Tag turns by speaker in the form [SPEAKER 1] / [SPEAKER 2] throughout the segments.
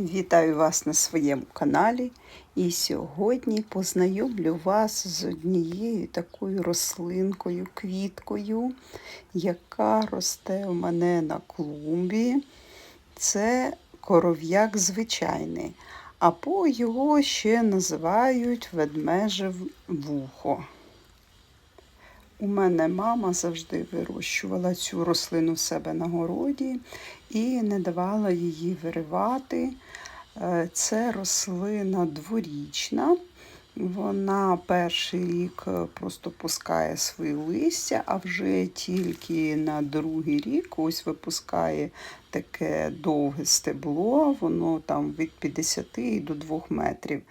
[SPEAKER 1] Вітаю вас на своєму каналі. І сьогодні познайомлю вас з однією такою рослинкою, квіткою, яка росте у мене на клумбі. Це коров'як звичайний, або його ще називають ведмеже вухо. У мене мама завжди вирощувала цю рослину в себе на городі і не давала її виривати. Е, Це рослина дворічна. Вона перший рік е, просто пускає свої листя, а вже тільки на другий рік ось випускає таке довге стебло, воно там від 50 до 2 метрів.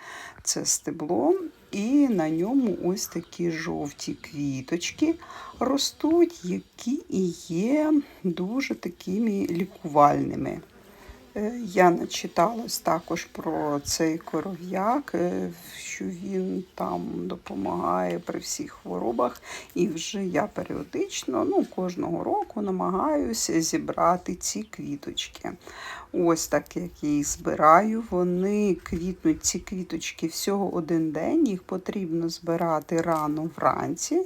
[SPEAKER 1] Це стебло, і на ньому ось такі жовті квіточки ростуть, які і є дуже такими лікувальними. Е, Я начиталась також про цей коров'як, е, що він там допомагає при всіх хворобах. І вже я періодично, ну кожного року намагаюся зібрати ці квіточки. Ось так як я їх збираю. Вони квітнуть ці квіточки всього один день. Їх потрібно збирати рано вранці.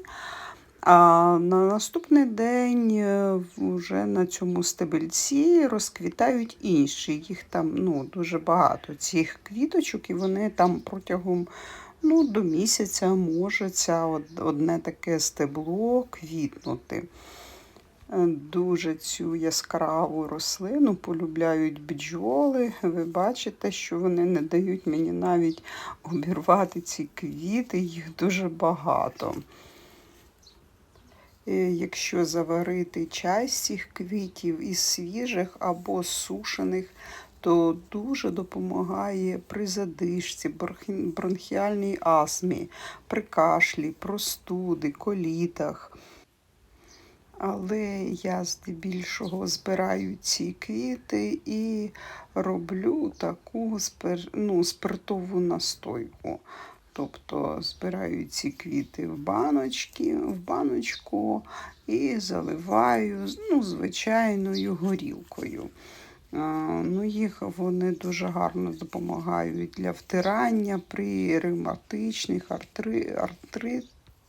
[SPEAKER 1] А на наступний день е, вже на цьому стебельці розквітають інші. Їх там ну, дуже багато цих квіточок, і вони там протягом ну, до місяця може ця одне таке стебло квітнути. Е, Дуже цю яскраву рослину полюбляють бджоли. Ви бачите, що вони не дають мені навіть обірвати ці квіти, їх дуже багато. Е, Якщо заварити чай цих квітів із свіжих або сушених, то дуже допомагає при задишці, бронхіальній астмі, при кашлі, простуди, колітах. Але я здебільшого збираю ці квіти і роблю таку спир... ну, спиртову настойку. Тобто збираю ці квіти в баночки, в баночку і заливаю ну, звичайною горілкою. Ну, Їх вони дуже гарно допомагають для втирання при ревматичних, артри, артри,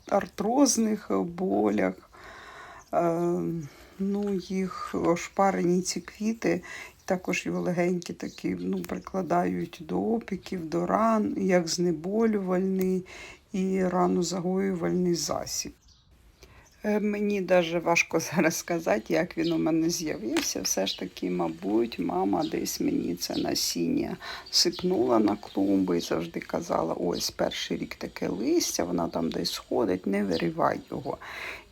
[SPEAKER 1] артрозних болях. Ну, Їх ошпарені ці квіти також його легенькі такі ну, прикладають до опіків, до ран, як знеболювальний і ранозагоювальний засіб. Е, Мені навіть важко зараз сказати, як він у мене з'явився. Все ж таки, мабуть, мама десь мені це насіння сипнула на клумби і завжди казала: ось перший рік таке листя, вона там десь сходить, не виривай його.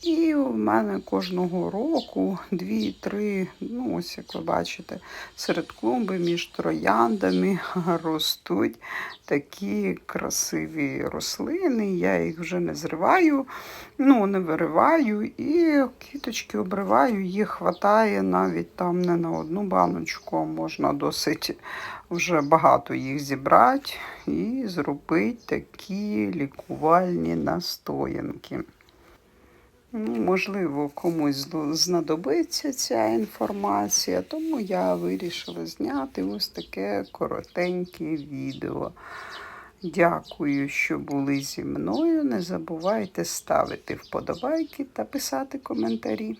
[SPEAKER 1] І в мене кожного року дві-три, ну ось як ви бачите, серед клумби між трояндами ростуть такі красиві рослини. Я їх вже не зриваю, ну не вириваю і квіточки обриваю, їх хватає навіть там не на одну баночку, а можна досить вже багато їх зібрати і зробити такі лікувальні настоянки. Ну, Можливо, комусь знадобиться ця інформація, тому я вирішила зняти ось таке коротеньке відео. Дякую, що були зі мною. Не забувайте ставити вподобайки та писати коментарі.